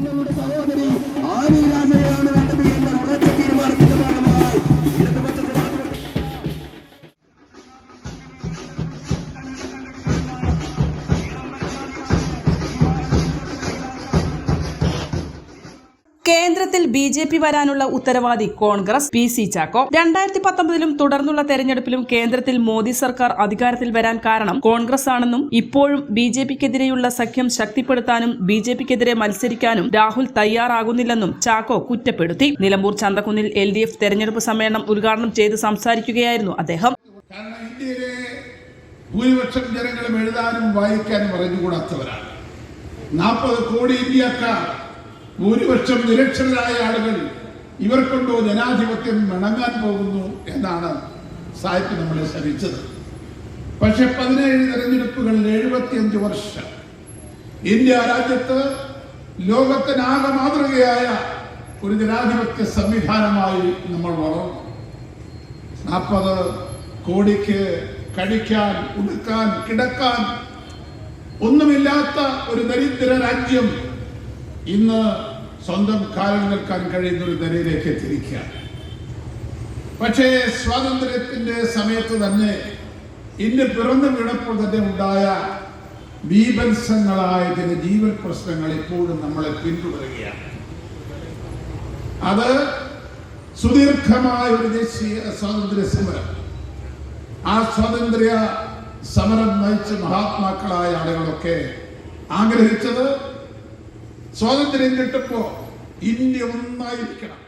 ഞങ്ങളുടെ സഹോദരി ആര്യരാജയാണ് കേന്ദ്രത്തിൽ ബി ജെ പി വരാനുള്ള ഉത്തരവാദി കോൺഗ്രസ് പി സി ചാക്കോ. രണ്ടായിരത്തി പത്തൊമ്പതിലും തുടർന്നുള്ള തെരഞ്ഞെടുപ്പിലും കേന്ദ്രത്തിൽ മോദി സർക്കാർ അധികാരത്തിൽ വരാൻ കാരണം കോൺഗ്രസ് ആണെന്നും ഇപ്പോഴും ബി ജെ പിക്കെതിരെയുള്ള സഖ്യം ശക്തിപ്പെടുത്താനും ബി ജെ പിക്കെതിരെ മത്സരിക്കാനും രാഹുൽ തയ്യാറാകുന്നില്ലെന്നും ചാക്കോ കുറ്റപ്പെടുത്തി. നിലമ്പൂർ ചന്തക്കുന്നിൽ എൽ ഡി എഫ് തെരഞ്ഞെടുപ്പ് സമ്മേളനം ഉദ്ഘാടനം ചെയ്ത് സംസാരിക്കുകയായിരുന്നു അദ്ദേഹം. ഭൂരിപക്ഷം ജനങ്ങളും എഴുതാനും വായിക്കാനും അറിഞ്ഞുകൂടാത്തവരാണ്. നാൽപ്പത് കോടി ഇന്ത്യക്കാർ ഭൂരിപക്ഷം നിരക്ഷരായ ആളുകൾ ഇവർക്കൊണ്ടോ കൊണ്ടോ ജനാധിപത്യം ഇണങ്ങാൻ പോകുന്നു എന്നാണ് സാഹിത്യം നമ്മളെ ശ്രമിച്ചത് പക്ഷെ പതിനേഴ് തെരഞ്ഞെടുപ്പുകളിൽ എഴുപത്തിയഞ്ച് വർഷം ഇന്ത്യ രാജ്യത്ത് ലോകത്തിനാകെ മാതൃകയായ ഒരു ജനാധിപത്യ സംവിധാനമായി നമ്മൾ വളർന്നു. നാൽപ്പത് കോടിക്ക് കഴിക്കാൻ ഉടുക്കാൻ കിടക്കാൻ ഒന്നുമില്ലാത്ത ഒരു ദരിദ്ര രാജ്യം ഇന്ന് സ്വന്തം കാലിൽ നിൽക്കാൻ കഴിയുന്ന ഒരു നിലയിലേക്ക് എത്തിയിരിക്കുകയാണ്. പക്ഷേ സ്വാതന്ത്ര്യത്തിന്റെ സമയത്ത് തന്നെ ഇന്ന് പിറന്നു വീണപ്പോൾ തന്നെ ഉണ്ടായ ബീഭത്സങ്ങളായ ചില ജീവൻ പ്രശ്നങ്ങൾ ഇപ്പോഴും നമ്മളെ പിന്തുടരുകയാണ്. അത് സുദീർഘമായ ഒരു ദേശീയ സ്വാതന്ത്ര്യ സമരം. ആ സ്വാതന്ത്ര്യ സമരം നയിച്ച മഹാത്മാക്കളായ ആളുകളൊക്കെ ആഗ്രഹിച്ചത് സ്വാതന്ത്ര്യം കിട്ടുമ്പോ ഇന്ത്യ ഒന്നായിരിക്കണം.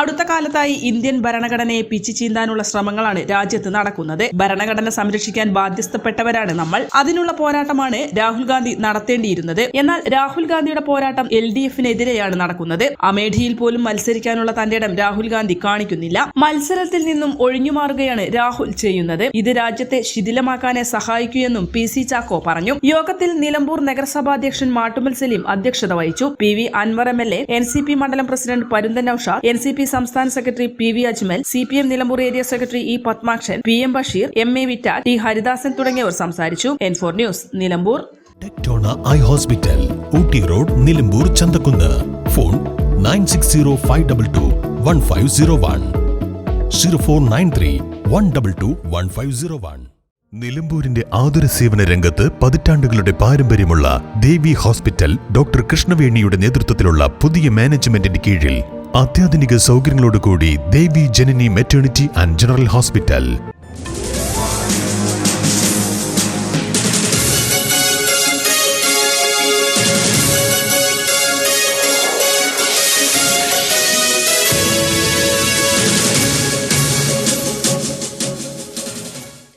അടുത്ത കാലത്തായി ഇന്ത്യൻ ഭരണഘടനയെ പിച്ചു ചീന്താനുള്ള ശ്രമങ്ങളാണ് രാജ്യത്ത് നടക്കുന്നത്. ഭരണഘടന സംരക്ഷിക്കാൻ ബാധ്യസ്ഥപ്പെട്ടവരാണ് നമ്മൾ. അതിനുള്ള പോരാട്ടമാണ് രാഹുൽ ഗാന്ധി നടത്തേണ്ടിയിരുന്നത്. എന്നാൽ രാഹുൽ ഗാന്ധിയുടെ പോരാട്ടം എൽ ഡി എഫിനെതിരെയാണ് നടക്കുന്നത്. അമേഠിയിൽ പോലും മത്സരിക്കാനുള്ള തന്റെ ഇടം രാഹുൽ ഗാന്ധി കാണിക്കുന്നില്ല. മത്സരത്തിൽ നിന്നും ഒഴിഞ്ഞുമാറുകയാണ് രാഹുൽ ചെയ്യുന്നത്. ഇത് രാജ്യത്തെ ശിഥിലമാക്കാനേ സഹായിക്കൂ എന്നും പി സി ചാക്കോ പറഞ്ഞു. യോഗത്തിൽ നിലമ്പൂർ നഗരസഭാ അധ്യക്ഷൻ മാട്ടുമൽ സലീം അധ്യക്ഷത വഹിച്ചു. P V Anwar M L A N C P മണ്ഡലം president Parunthan Nousha N C P സംസ്ഥാന secretary P V Ajmal C P M Nilambur area secretary E Padmakshan P M Basheer M A Vittal T Haridasan തുടങ്ങിയവർ സംസാരിച്ചു. N four news Nilambur. Tectona eye hospital Ooty road Nilambur Chanthakunnu. Phone nine six zero five double two one five zero one zero four nine three one double two one five zero one നിലമ്പൂരിന്റെ ആതുര സേവന രംഗത്ത് പതിറ്റാണ്ടുകളുടെ പാരമ്പര്യമുള്ള ദേവി hospital doctor കൃഷ്ണവേണിയുടെ നേതൃത്വത്തിലുള്ള പുതിയ മാനേജ്മെന്റിന്റെ കീഴിൽ അത്യാധുനിക സൗകര്യങ്ങളോടുകൂടി Devi Janani maternity and general hospital